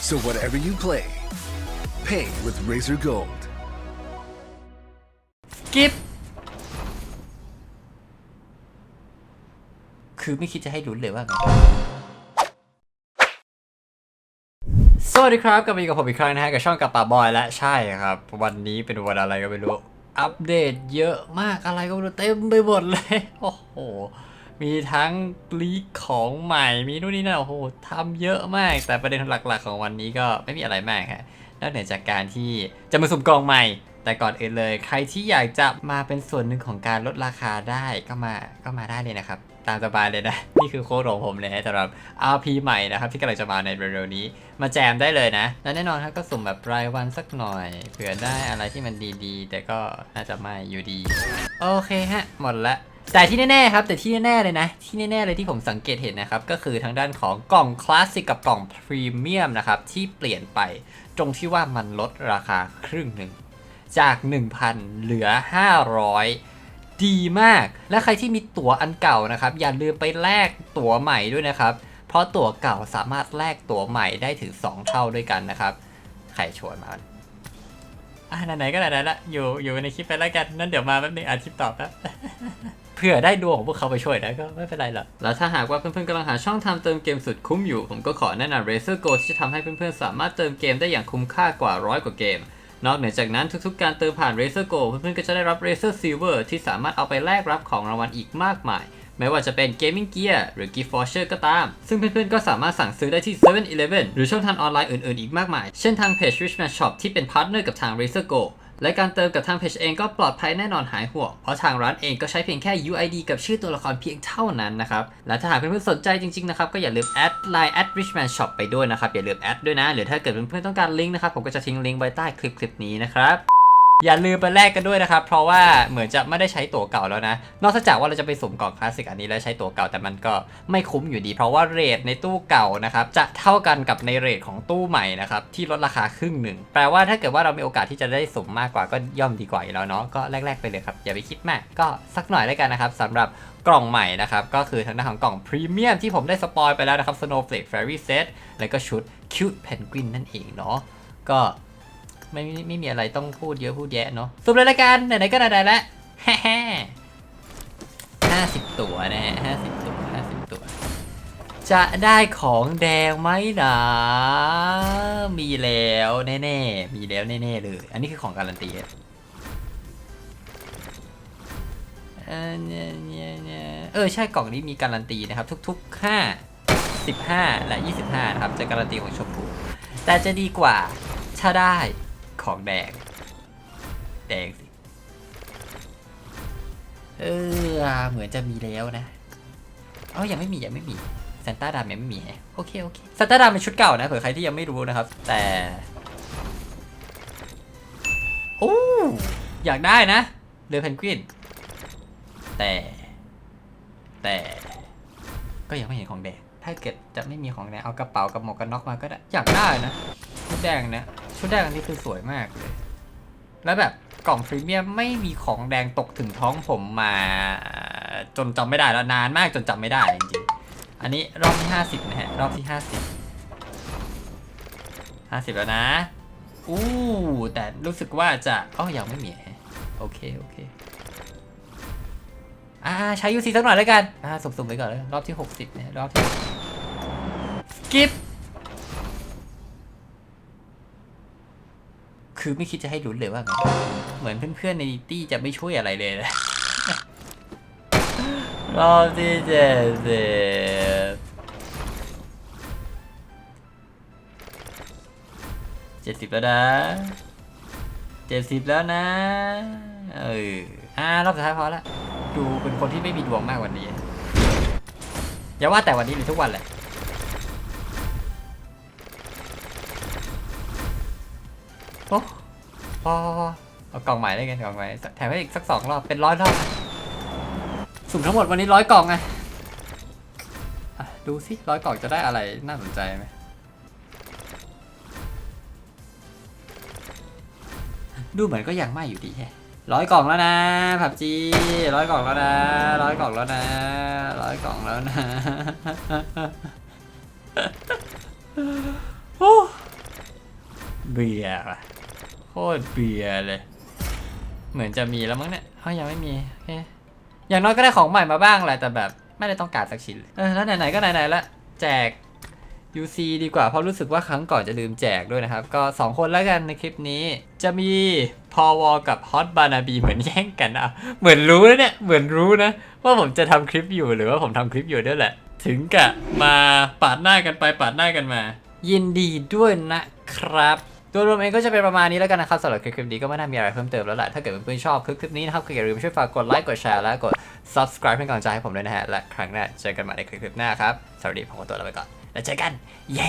So whatever you play, pay with Razor Gold. กิฟคือไม่คิดจะให้ลุ้นเลยว่าไงสวัสดีครับกลับมาอยู่กับผมอีกครั้งนะฮะกับช่องกับป่าบอยและใช่ครับ วันนี้เป็นวันอะไรก็ไม่รู้ อัปเดตเยอะมากอะไรก็ไม่รู้เต็มไปหมดเลย โอ้โห มีทั้งลีกของใหม่มีนู่นนี่นั่นโอ้โหทำเยอะมาก แต่ประเด็นหลักๆ ของวันนี้ก็ไม่มีอะไรมากฮะนอกเหนือจากการที่จะมาสุ่มกองใหม่ แต่ก่อนอื่นเลย ใครที่อยากจะมาเป็นส่วนหนึ่งของการลดราคาได้ก็มาก็มาได้เลยนะครับ ตามสบายเลยนะ นี่คือโค้ดของผมเลยสำหรับ RP ใหม่นะครับที่กำลังจะมาในเร็วๆนี้ มาแจมได้เลยนะ และแน่นอนครับก็สุ่มแบบรายวันสักหน่อย เผื่อได้อะไรที่มันดีๆ แต่ก็น่าจะไม่อยู่ดี โอเคฮะ หมดละ แต่ที่แน่ๆครับแต่ที่แน่ๆเลยนะ ที่แน่ๆเลยที่ผมสังเกตเห็นนะครับ ก็คือทางด้านของกล่องคลาสสิกกับกล่องพรีเมียมนะครับ ที่เปลี่ยนไปตรงที่ว่ามันลดราคาครึ่งหนึ่ง จาก 1,000 เหลือ 500 ดีมาก และใครที่มีตั๋วอันเก่านะครับ อย่าลืมไปแลกตั๋วใหม่ด้วยนะครับ เพราะตั๋วเก่าสามารถแลกตั๋วใหม่ได้ถึง 2 เท่าด้วยกันนะครับใครชวนมาอะไหนๆก็ไหนๆละอยู่อยู่ในคลิปไปแล้วกันนั่นเดี๋ยวมาแป๊บนึงอ่านคลิปตอบแป๊บ เผื่อได้ดวงของพวกเขาไปช่วยนะก็ไม่เป็นไรหรอกแล้วถ้าหากว่าเพื่อนๆกำลังหาช่องทางเติมเกมสุดคุ้มอยู่ ผมก็ขอแนะนำ Razer Go ที่จะทำให้เพื่อนๆสามารถเติมเกมได้อย่างคุ้มค่ากว่าร้อยกว่าเกม นอกเหนือจากนั้นทุกๆ การเติมผ่าน Razer Go เพื่อนๆก็จะได้รับ Razer Silver ที่สามารถเอาไปแลกรับของรางวัลอีกมากมายไม่ว่าจะเป็น Gaming Gear หรือ Gift Voucher ก็ตาม ซึ่งเพื่อนๆ ก็สามารถสั่งซื้อได้ที่ 7-Eleven หรือช่องทางออนไลน์อื่นๆ อีกมากมาย เช่นทางเพจ Richman Shop ที่เป็นพาร์ทเนอร์กับทาง Razer Go และการเติมกับทางเพจเองก็ปลอดภัยแน่นอนหายห่วง เพราะทางร้านเองก็ใช้เพียงแค่ UID กับชื่อตัวละครเพียงเท่านั้นนะครับ และถ้าหากเพื่อนๆสนใจจริงๆนะครับก็อย่าลืมแอดไลน์ at richman shop ไปด้วยนะครับ อย่าลืมแอดด้วยนะ หรือถ้าเกิดเพื่อนๆต้องการลิงก์นะครับผมก็จะทิ้งลิงก์ไว้ใต้คลิปคลิปนี้นะครับ อย่าลืมไปแลกกันด้วยนะครับ เพราะว่าเหมือนจะไม่ได้ใช้ตั๋วเก่าแล้วนะ นอกจากว่าเราจะไปสุ่มกล่องคลาสสิกอันนี้แล้วใช้ตั๋วเก่าแต่มันก็ไม่คุ้มอยู่ดี เพราะว่าเรทในตู้เก่านะครับจะเท่ากันกับในเรทของตู้ใหม่นะครับที่ลดราคาครึ่งหนึ่งแปลว่าถ้าเกิดว่าเรามีโอกาสที่จะได้สุ่มมากกว่าก็ย่อมดีกว่าอยู่แล้วเนาะก็แลกๆไปเลยครับอย่าไปคิดมากก็สักหน่อยแล้วกันนะครับสำหรับกล่องใหม่นะครับก็คือทางด้านของกล่องพรีเมียมที่ผมได้สปอยไปแล้วนะครับ Snowflake Fairy Set แล้วก็ชุด Cute Penguin นั่นเองเนาะก็ ไม่ไม่ไม่มีอะไรต้องพูดเยอะพูดแยะเนาะสุ่มเลยละกันไหนๆก็ไหนๆแล้วแฮ่ห้าสิบตัวนะฮะห้าสิบตัวห้าสิบตัว จะได้ของแดงไหมนะมีแล้วแน่ๆ มีแล้วแน่ๆเลย อันนี้คือของการันตีเออเนี่ยเนี่ยเนี่ยเออใช่กล่องนี้มีการันตีนะครับ ทุก ๆ 5 15 และ 25 นะครับ จะการันตีของชมพูแต่จะดีกว่าถ้าได้ ของแดง แดงสิ เออ เหมือนจะมีแล้วนะ เอ้ายังไม่มียังไม่มีซานต้าดำยังไม่มีแฮะโอเคโอเคซานต้าดำเป็นชุดเก่านะเผื่อใครที่ยังไม่รู้นะครับ แต่โอ้อยากได้นะเรือเพนกวิน แต่ แต่ ก็ยังไม่เห็นของแดง ถ้าเกิดจะไม่มีของแดงเอากระเป๋ากับหมวกกันน็อกมาก็ได้ อยากได้นะชุดแดงเนี่ย ชุดแดงอันนี้คือสวยมากเลย แล้วแบบกล่องพรีเมียมไม่มีของแดงตกถึงท้องผมมา จนจำไม่ได้แล้วนานมากจนจำไม่ได้จริงๆ อันนี้รอบที่ 50 นะฮะ รอบที่ 50 50 แล้วนะ อู้แต่รู้สึกว่าจะอ๋อยังไม่มีแฮะโอเค โอเค อ่า ใช้ยูซีสักหน่อยแล้วกัน อ่า สุ่มๆไปก่อนเลย รอบที่ 60 เนี่ย รอบที่กิฟ คือไม่คิดจะให้ลุ้นเลยว่าไงเหมือนเพื่อนๆในตี้จะไม่ช่วยอะไรเลยนะรอบที่เจ็ดสิบเจ็ดสิบแล้วนะเจ็ดสิบแล้วนะเอออ่ารอบสุดท้ายพอละดูเป็นคนที่ไม่มีดวงมากวันนี้อย่าว่าแต่วันนี้หรือทุกวันแหละ โอ้พอพอเอากล่องใหม่ได้กันกล่องใหม่แถมให้อีกสักสองรอบเป็นร้อยรอบสุ่มทั้งหมดวันนี้ร้อยกล่องไงดูสิร้อยกล่องจะได้อะไรน่าสนใจไหมดูเหมือนก็ยังไม่อยู่ดีแฮะร้อยกล่องแล้วนะผับจีร้อยกล่องแล้วนะร้อยกล่องแล้วนะร้อยกล่องแล้วนะโอ้เบียร์ ตรเบียร์เลย เหมือนจะมีแล้วมั้งเนี่ยเขายังไม่มีโอเคอย่างน้อยก็ได้ของใหม่มาบ้างแหละแต่แบบไม่ได้ต้องการสักชิ้นเลยเออแล้วไหนๆก็ไหนๆละแจก UC ดีกว่าเพราะรู้สึกว่าครั้งก่อนจะลืมแจกด้วยนะครับ ก็ 2 คนแล้วกันในคลิปนี้ จะมีพอวกับฮอตบานาบีเหมือนแย่งกันอะเหมือนรู้นะเนี่ยเหมือนรู้นะ ว่าผมจะทำคลิปอยู่หรือว่าผมทำคลิปอยู่ด้วยแหละ ถึงกะมาปาดหน้ากันไปปาดหน้ากันมา ยินดีด้วยนะครับ โดยรวมเองก็จะเป็นประมาณนี้แล้วกันนะครับสำหรับคลิปนี้ก็ไม่น่ามีอะไรเพิ่มเติมแล้วแหละถ้าเกิดเพื่อนๆชอบคลิปนี้นะครับก็อย่าลืมช่วยฝากกดไลค์กดแชร์และกด subscribe เป็นกำลังใจให้ผมด้วยนะฮะและครั้งหน้าเจอกันใหม่ในคลิปหน้าครับสวัสดีผมขอตัวลาไปก่อนแล้วเจอกันเย้